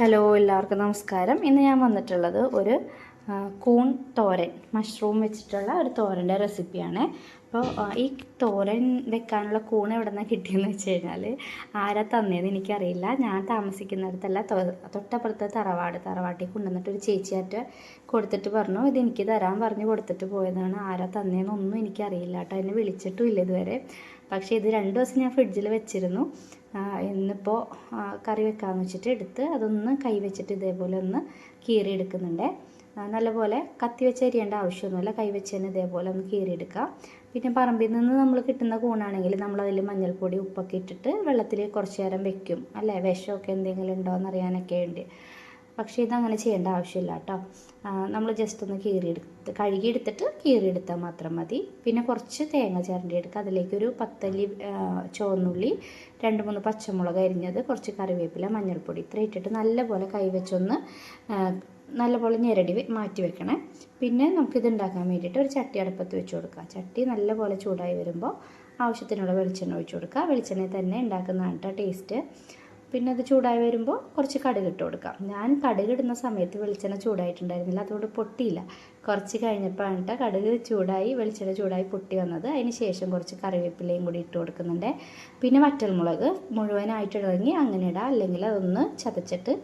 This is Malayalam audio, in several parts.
ഹലോ എല്ലാവർക്കും നമസ്കാരം. ഇന്ന് ഞാൻ വന്നിട്ടുള്ളത് ഒരു കൂൺ തോരൻ മഷ്റൂം വെച്ചിട്ടുള്ള ഒരു തോരന്റെ റെസിപ്പിയാണ് അപ്പോൾ ഈ തോരൻ വെക്കാനുള്ള കൂൺ എവിടെ നിന്നാണ് കിട്ടിയെന്ന് വെച്ച് കഴിഞ്ഞാൽ ആരാ തന്നേന്ന് എനിക്കറിയില്ല. ഞാൻ താമസിക്കുന്നിടത്തല്ല തൊട്ടപ്പുറത്തെ തറവാട് തറവാട്ടിൽ കൊണ്ടുവന്നിട്ട് ഒരു ചേച്ചിയായിട്ട് കൊടുത്തിട്ട് പറഞ്ഞു ഇത് എനിക്ക് തരാൻ പറഞ്ഞ് കൊടുത്തിട്ട് പോയതാണ് ആരാ തന്നേന്നൊന്നും എനിക്കറിയില്ല കേട്ടോ എന്നെ വിളിച്ചിട്ടും ഇല്ല ഇതുവരെ. പക്ഷേ ഇത് രണ്ട് ദിവസം ഞാൻ ഫ്രിഡ്ജിൽ വെച്ചിരുന്നു. ഇന്നിപ്പോൾ കറി വെക്കാമെന്ന് വെച്ചിട്ട് എടുത്ത് അതൊന്ന് കൈ വെച്ചിട്ട് ഇതേപോലെ ഒന്ന് കീറി എടുക്കുന്നുണ്ട് ആ, നല്ലപോലെ കത്തി വെച്ച് അരിയേണ്ട ആവശ്യമൊന്നുമില്ല. കൈ വെച്ച് തന്നെ ഇതേപോലെ ഒന്ന് കീറിയെടുക്കുക പിന്നെ പറമ്പിൽ നിന്ന് നമ്മൾ കിട്ടുന്ന കൂണാണെങ്കിൽ നമ്മൾ മഞ്ഞൾപ്പൊടി ഉപ്പൊക്കെ ഇട്ടിട്ട് വെള്ളത്തിൽ കുറച്ച് നേരം വെക്കും. അല്ലേ? വിഷമൊക്കെ എന്തെങ്കിലും ഉണ്ടോ എന്നറിയാനൊക്കെ വേണ്ടി. പക്ഷേ ഇതങ്ങനെ ചെയ്യേണ്ട ആവശ്യമില്ല കേട്ടോ. നമ്മൾ ജസ്റ്റ് ഒന്ന് കീറിയെടുത്ത് കഴുകിയെടുത്തിട്ട് കീറിയെടുത്താൽ മാത്രം മതി. പിന്നെ കുറച്ച് തേങ്ങ ചിരണ്ടി എടുക്കുക അതിലേക്കൊരു പത്തല്ലി ചുവന്നുള്ളി രണ്ട് മൂന്ന് പച്ചമുളക് അരിഞ്ഞത് കുറച്ച് കറിവേപ്പില മഞ്ഞൾപ്പൊടി ഇത്ര ഇട്ടിട്ട് നല്ലപോലെ കൈവച്ചൊന്ന് നല്ലപോലെ ഞെരടി മാറ്റി വെക്കണേ. പിന്നെ നമുക്കിത് ഉണ്ടാക്കാൻ വേണ്ടിയിട്ട് ഒരു ചട്ടി അടുപ്പത്ത് വെച്ച് കൊടുക്കുക ചട്ടി നല്ലപോലെ ചൂടായി വരുമ്പോൾ ആവശ്യത്തിനുള്ള വെളിച്ചെണ്ണ ഒഴിച്ച് കൊടുക്കുക വെളിച്ചെണ്ണയിൽ തന്നെ ഉണ്ടാക്കുന്നതാണ് കേട്ടോ ടേസ്റ്റ് പിന്നെ അത് ചൂടായി വരുമ്പോൾ കുറച്ച് കടുക് ഇട്ട് കൊടുക്കാം. ഞാൻ കടുക് ഇടുന്ന സമയത്ത് വെളിച്ചെണ്ണ ചൂടായിട്ടുണ്ടായിരുന്നില്ല. അതുകൊണ്ട് പൊട്ടിയില്ല. കുറച്ച് കഴിഞ്ഞപ്പോഴാണ് കേട്ടോ കടുക് ചൂടായി വെളിച്ചെണ്ണ ചൂടായി പൊട്ടി വന്നത്. അതിന് ശേഷം കുറച്ച് കറിവേപ്പിലയും കൂടി ഇട്ട് കൊടുക്കുന്നുണ്ട്. പിന്നെ വറ്റൽമുളക് മുഴുവനായിട്ട് ഇറങ്ങി അങ്ങനെ ഇടാം. അല്ലെങ്കിൽ അതൊന്ന് ചതച്ചിട്ട്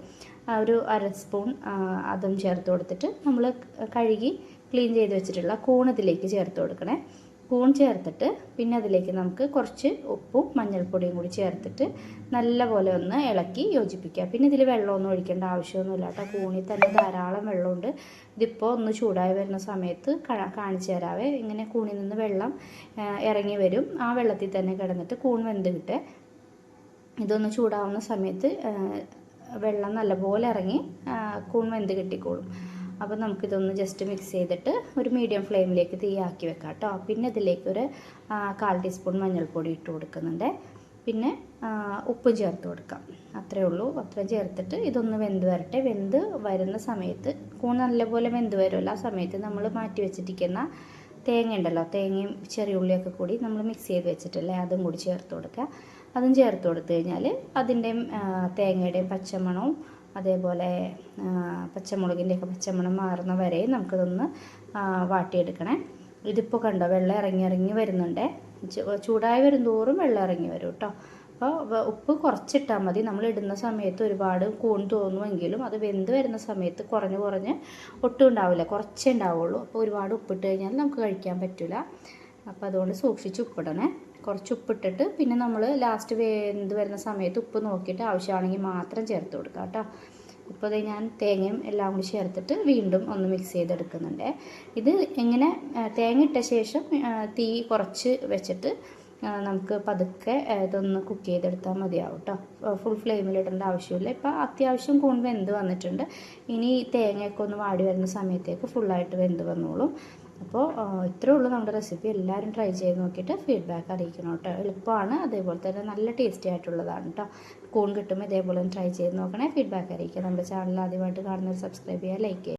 ഒരു അര സ്പൂൺ അതും ചേർത്ത് കൊടുത്തിട്ട് നമ്മൾ കഴുകി ക്ലീൻ ചെയ്ത് വെച്ചിട്ടുള്ള കൂൺ ഇതിലേക്ക് ചേർത്ത് കൊടുക്കണേ. കൂൺ ചേർത്തിട്ട് പിന്നെ അതിലേക്ക് നമുക്ക് കുറച്ച് ഉപ്പും മഞ്ഞൾപ്പൊടിയും കൂടി ചേർത്തിട്ട് നല്ലപോലെ ഒന്ന് ഇളക്കി യോജിപ്പിക്കുക. പിന്നെ ഇതിൽ വെള്ളമൊന്നും ഒഴിക്കേണ്ട ആവശ്യമൊന്നുമില്ല കേട്ടോ. കൂണിൽ തന്നെ ധാരാളം വെള്ളമുണ്ട്. ഇതിപ്പോൾ ഒന്ന് ചൂടായി വരുന്ന സമയത്ത് കാണിച്ചു തരാവേ. ഇങ്ങനെ കൂണിൽ നിന്ന് വെള്ളം ഇറങ്ങി വരും. ആ വെള്ളത്തിൽ തന്നെ കിടന്നിട്ട് കൂൺ വെന്ത് കിട്ടേ. ഇതൊന്ന് ചൂടാവുന്ന സമയത്ത് വെള്ളം നല്ലപോലെ ഇറങ്ങി കൂൺ വെന്ത് കിട്ടിക്കോളും. അപ്പോൾ നമുക്കിതൊന്ന് ജസ്റ്റ് മിക്സ് ചെയ്തിട്ട് ഒരു മീഡിയം ഫ്ലെയിമിലേക്ക് തീയാക്കി വെക്കാം കേട്ടോ. പിന്നെ ഇതിലേക്ക് ഒരു കാൽ ടീസ്പൂൺ മഞ്ഞൾപ്പൊടി ഇട്ട് കൊടുക്കുന്നുണ്ട്. പിന്നെ ഉപ്പ് ചേർത്ത് കൊടുക്കാം. അത്രേ ഉള്ളൂ. അത്രയും ചേർത്തിട്ട് ഇതൊന്ന് വെന്ത് വരട്ടെ. വെന്ത് വരുന്ന സമയത്ത് കൂൺ നല്ലപോലെ വെന്ത് വരുമല്ലോ ആ സമയത്ത് നമ്മൾ മാറ്റി വെച്ചിട്ടിരിക്കുന്ന തേങ്ങ ഉണ്ടല്ലോ തേങ്ങയും ചെറിയ ഉള്ളിയൊക്കെ കൂടി നമ്മൾ മിക്സ് ചെയ്ത് വെച്ചിട്ടല്ലേ അതും കൂടി ചേർത്ത് കൊടുക്കുക. അതും ചേർത്ത് കൊടുത്തു കഴിഞ്ഞാൽ അതിന്റെയും തേങ്ങയുടെയും പച്ചമണവും അതേപോലെ പച്ചമുളകിന്റെയൊക്കെ പച്ചമണം മാറുന്ന വരെ നമുക്കിതൊന്ന് വാട്ടിയെടുക്കണേ. ഇതിപ്പോൾ കണ്ടോ വെള്ളം ഇറങ്ങി ഇറങ്ങി വരുന്നുണ്ട്. ചൂടായി ചൂടായി വരുന്തോറും വെള്ളം ഇറങ്ങി വരും കേട്ടോ അപ്പോൾ ഉപ്പ് കുറച്ചിട്ടാൽ മതി. നമ്മൾ ഇടുന്ന സമയത്ത് ഒരുപാട് കൂൺ തോന്നുമെങ്കിലും അത് വെന്ത് വരുന്ന സമയത്ത് കുറഞ്ഞ് കുറഞ്ഞ് ഒട്ടും ഉണ്ടാവില്ല. കുറച്ചേ ഉണ്ടാവുള്ളൂ. അപ്പോൾ ഒരുപാട് ഉപ്പിട്ട് കഴിഞ്ഞാൽ നമുക്ക് കഴിക്കാൻ പറ്റില്ല അപ്പോൾ അതുകൊണ്ട് സൂക്ഷിച്ച് ഉപ്പിടണേ. കുറച്ച് ഉപ്പിട്ടിട്ട് പിന്നെ നമ്മൾ ലാസ്റ്റ് വെന്ത് വരുന്ന സമയത്ത് ഉപ്പ് നോക്കിയിട്ട് ആവശ്യമാണെങ്കിൽ മാത്രം ചേർത്ത് കൊടുക്കുക കേട്ടോ. ഇപ്പോൾ ഞാൻ തേങ്ങയും എല്ലാം കൂടി ചേർത്തിട്ട് വീണ്ടും ഒന്ന് മിക്സ് ചെയ്തെടുക്കുന്നുണ്ട്. ഇത് എങ്ങനെ തേങ്ങ ഇട്ട ശേഷം തീ കുറച്ച് വെച്ചിട്ട് നമുക്ക് പതുക്കെ ഇതൊന്ന് കുക്ക് ചെയ്തെടുത്താൽ മതിയാവും കേട്ടോ ഫുൾ ഫ്ലെയിമിൽ ഇടേണ്ട ആവശ്യമില്ല. ഇപ്പോൾ അത്യാവശ്യം കൂൺ വെന്ത് വന്നിട്ടുണ്ട്. ഇനി തേങ്ങയൊക്കെ ഒന്ന് വാടി വരുന്ന സമയത്തേക്ക് ഫുള്ളായിട്ട് വെന്ത് വന്നോളും. അപ്പോൾ ഇത്രയേ ഉള്ളൂ നമ്മുടെ റെസിപ്പി എല്ലാവരും ട്രൈ ചെയ്ത് നോക്കിയിട്ട് ഫീഡ്ബാക്ക് അറിയിക്കണം കേട്ടോ. എളുപ്പമാണ്. അതേപോലെ തന്നെ നല്ല ടേസ്റ്റി ആയിട്ടുള്ളതാണ് കേട്ടോ. കൂൺ കിട്ടുമ്പോൾ ഇതേപോലെ ട്രൈ ചെയ്ത് നോക്കണേ. ഫീഡ്ബാക്ക് അറിയിക്കുക. നമ്മുടെ ചാനൽ ആദ്യമായിട്ട് കാണുന്നവർ സബ്സ്ക്രൈബ് ചെയ്യുക ലൈക്ക് ചെയ്യുക.